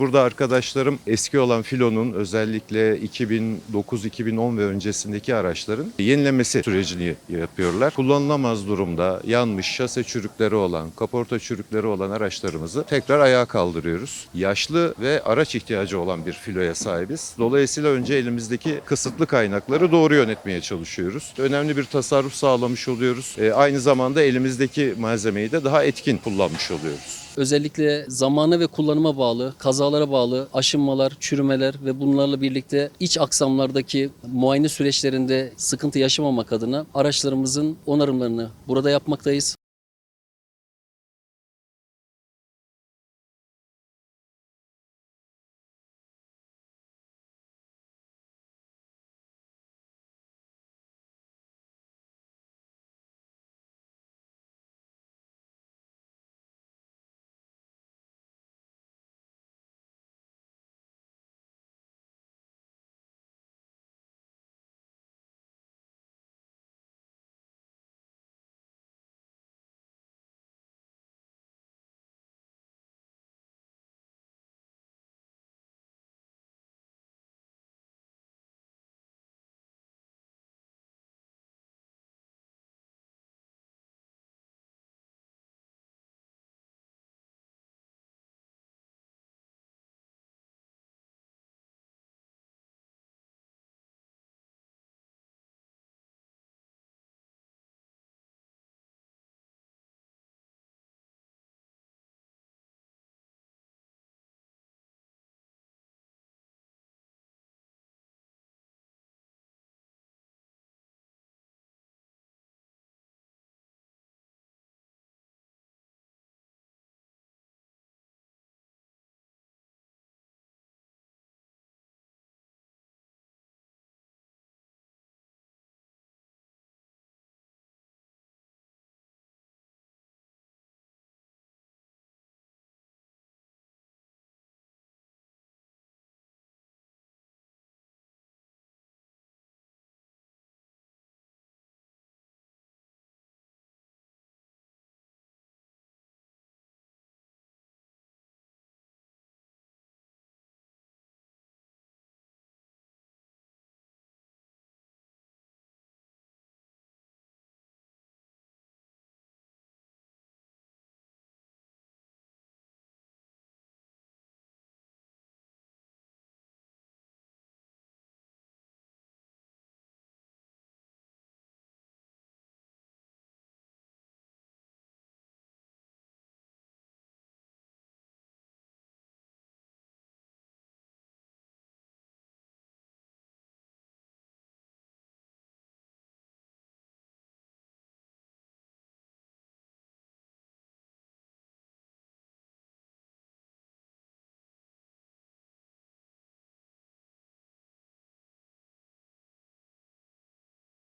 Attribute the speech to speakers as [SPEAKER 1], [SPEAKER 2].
[SPEAKER 1] Burada arkadaşlarım eski olan filonun özellikle 2009-2010 ve öncesindeki araçların yenilemesi sürecini yapıyorlar. Kullanılamaz durumda yanmış şase çürükleri olan, kaporta çürükleri olan araçlarımızı tekrar ayağa kaldırıyoruz. Yaşlı ve araç ihtiyacı olan bir filoya sahibiz. Dolayısıyla önce elimizdeki kısıtlı kaynakları doğru yönetmeye çalışıyoruz. Önemli bir tasarruf sağlamış oluyoruz. E, aynı zamanda elimizdeki malzemeyi de daha etkin kullanmış oluyoruz.
[SPEAKER 2] Özellikle zamana ve kullanıma bağlı, kazalara bağlı aşınmalar, çürümeler ve bunlarla birlikte iç aksamlardaki muayene süreçlerinde sıkıntı yaşamamak adına araçlarımızın onarımlarını burada yapmaktayız.